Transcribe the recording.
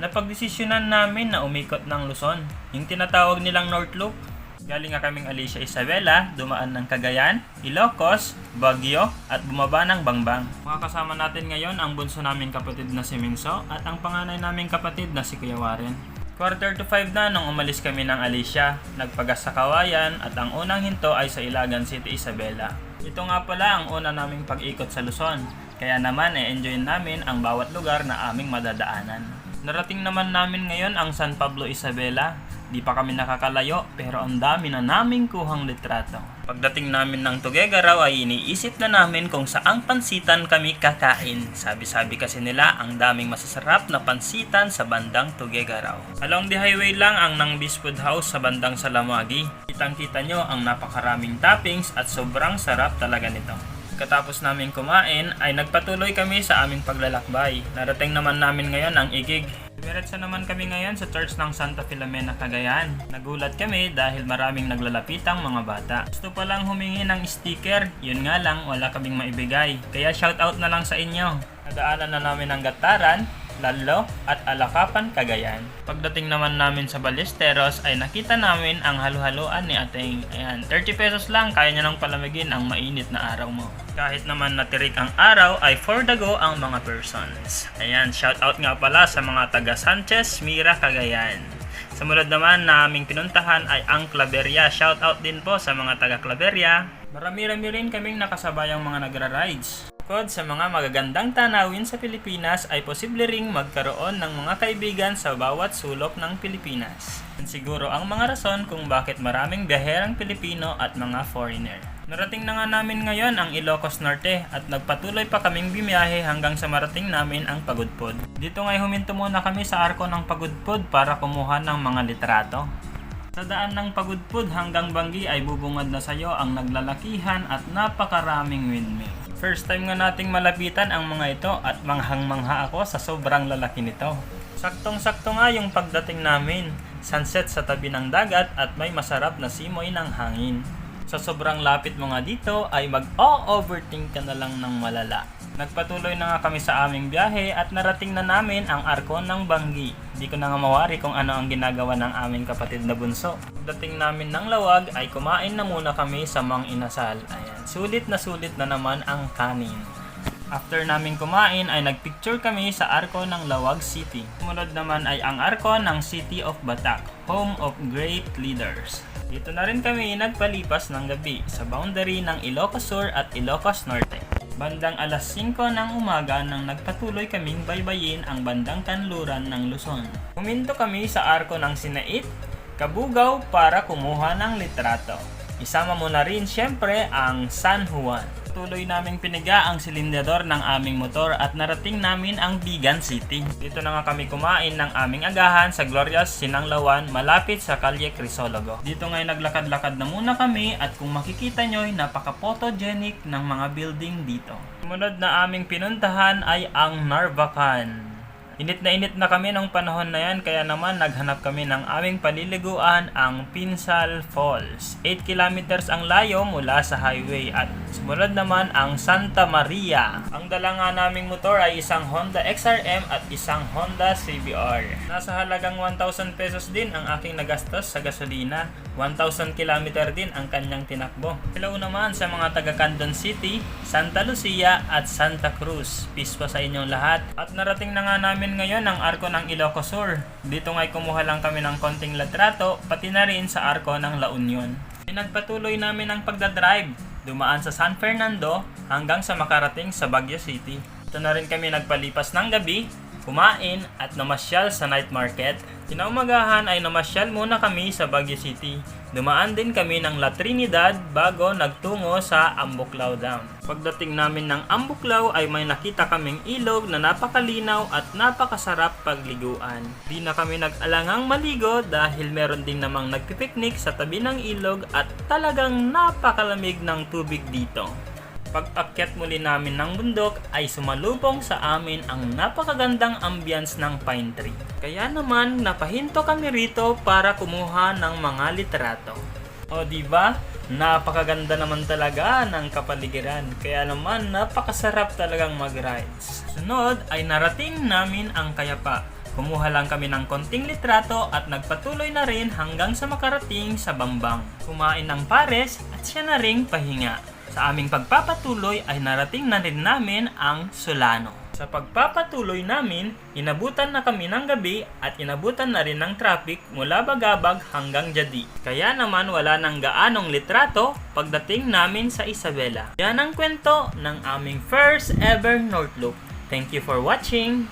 napagdesisyonan namin na umikot ng Luzon, yung tinatawag nilang North Loop. Galing nga kaming Alicia Isabela, dumaan ng Cagayan, Ilocos, Baguio, at bumaba ng Bangbang. Makakasama natin ngayon ang bunso naming kapatid na si Minso at ang panganay naming kapatid na si Kuya Warren. Quarter to 5 na nung umalis kami ng Alicia, nagpagas sa Kawayan at ang unang hinto ay sa Ilagan City, Isabela. Ito nga pala ang una naming pag-ikot sa Luzon, kaya naman e-enjoy namin ang bawat lugar na aming madadaanan. Narating naman namin ngayon ang San Pablo, Isabela. Di pa kami nakakalayo pero ang dami na naming kuhang litrato. Pagdating namin ng Tugega raw ay iniisip na namin kung saang pansitan kami kakain. Sabi-sabi kasi nila ang daming masasarap na pansitan sa bandang Tugega raw. Along the highway lang ang Nang Food House sa bandang Salamagi. Kitang-kita nyo ang napakaraming toppings at sobrang sarap talaga nito. Katapos namin kumain ay nagpatuloy kami sa aming paglalakbay. Narating naman namin ngayon ang igig. Diretso naman kami ngayon sa church ng Santa Filomena, Cagayan. Nagulat kami dahil maraming naglalapitang mga bata. Gusto pa lang humingi ng sticker, yun nga lang wala kaming maibigay. Kaya shoutout na lang sa inyo. Nadaanan na namin ang Gataran, Lalo at Alakapan, Cagayan. Pagdating naman namin sa Ballesteros ay nakita namin ang halu-haluan ni ating ayan, 30 pesos lang kaya niya nang palamigin ang mainit na araw mo. Kahit naman natirik ang araw ay for the go ang mga persons. Ayan, shout out nga pala sa mga taga Sanchez, Mira, Cagayan. Sumunod naman na aming pinuntahan ay ang Claveria. Shout out din po sa mga taga Claveria. Marami-rami rin kaming nakasabayang mga nagra-rides. Bukod sa mga magagandang tanawin sa Pilipinas ay posible ring magkaroon ng mga kaibigan sa bawat sulok ng Pilipinas. Siguro ang mga rason kung bakit maraming biyaherang Pilipino at mga foreigner. Narating na nga namin ngayon ang Ilocos Norte at nagpatuloy pa kaming biyahe hanggang sa marating namin ang Pagudpod. Dito ngay huminto muna kami sa arko ng Pagudpod para kumuha ng mga litrato. Sa daan ng Pagudpod hanggang Banggi ay bubungad na sayo ang naglalakihan at napakaraming windmill. First time nga nating malapitan ang mga ito at manghang-mangha ako sa sobrang lalaki nito. Saktong-sakto nga yung pagdating namin. Sunset sa tabi ng dagat at may masarap na simoy ng hangin. Sa sobrang lapit mo nga dito ay mag-o-overthink ka na lang ng malala. Nagpatuloy na nga kami sa aming biyahe at narating na namin ang arko ng Banggi. Di ko na nga mawari kung ano ang ginagawa ng aming kapatid na bunso. Dating namin ng lawag ay kumain na muna kami sa Mang Inasal. Ayan, sulit na sulit na naman ang kanin. After namin kumain ay nagpicture kami sa arko ng Lawag City. Sumunod naman ay ang arko ng City of Batak, home of great leaders. Dito na rin kami nagpalipas ng gabi sa boundary ng Ilocos Sur at Ilocos Norte. Bandang alas 5 ng umaga nang nagpatuloy kaming baybayin ang bandang kanluran ng Luzon. Huminto kami sa arko ng Sinait, Kabugaw para kumuha ng litrato. Isama mo na rin syempre ang San Juan. Tuloy naming piniga ang silindador ng aming motor at narating namin ang Bigan City. Dito na nga kami kumain ng aming agahan sa Glorious Sinanglawan malapit sa Kalye Crisologo. Dito ngay naglakad-lakad na muna kami at kung makikita nyo ay napaka-photogenic ng mga building dito. Sumunod na aming pinuntahan ay ang Narvacan. Init na init na kami nung panahon na yan kaya naman naghanap kami ng aming paliliguan ang Pinsal Falls. 8 kilometers ang layo mula sa highway at sumunod naman ang Santa Maria. Ang dala nga naming motor ay isang Honda XRM at isang Honda CBR. Nasa halagang 1,000 pesos din ang aking nagastos sa gasolina. 1,000 kilometer din ang kanyang tinakbo. Hello naman sa mga taga Candon City, Santa Lucia at Santa Cruz. Peace po sa inyong lahat. At narating na nga namin ngayon ang arko ng Ilocos Sur. Dito nga'y kumuha lang kami ng konting latrato, pati na rin sa arko ng La Union. Pinagpatuloy namin ang pagdadrive. Dumaan sa San Fernando hanggang sa makarating sa Baguio City. Ito na rin kami nagpalipas ng gabi, kumain at namasyal sa night market. Kinaumagahan ay namasyal muna kami sa Baguio City. Dumaan din kami ng La Trinidad bago nagtungo sa Ambuklao Dam. Pagdating namin ng Ambuklao ay may nakita kaming ilog na napakalinaw at napakasarap pagliguan. Di na kami nag-alangang maligo dahil meron din namang nagpipiknik sa tabi ng ilog at talagang napakalamig ng tubig dito. Pag-akyat muli namin ng bundok ay sumalubong sa amin ang napakagandang ambience ng pine tree. Kaya naman napahinto kami rito para kumuha ng mga litrato. O di ba? Napakaganda naman talaga ng kapaligiran. Kaya naman napakasarap talagang mag-rides. Sunod ay narating namin ang Kayapa, Kumuha lang kami ng konting litrato at nagpatuloy na rin hanggang sa makarating sa Bambang. Kumain ng pares at siya na ring pahinga. Sa aming pagpapatuloy ay narating na rin namin ang Solano. Sa pagpapatuloy namin, inabutan na kami ng gabi at inabutan na rin ng traffic mula Bagabag hanggang Jadi. Kaya naman wala nang gaanong litrato pagdating namin sa Isabela. Yan ang kwento ng aming first ever North Loop. Thank you for watching!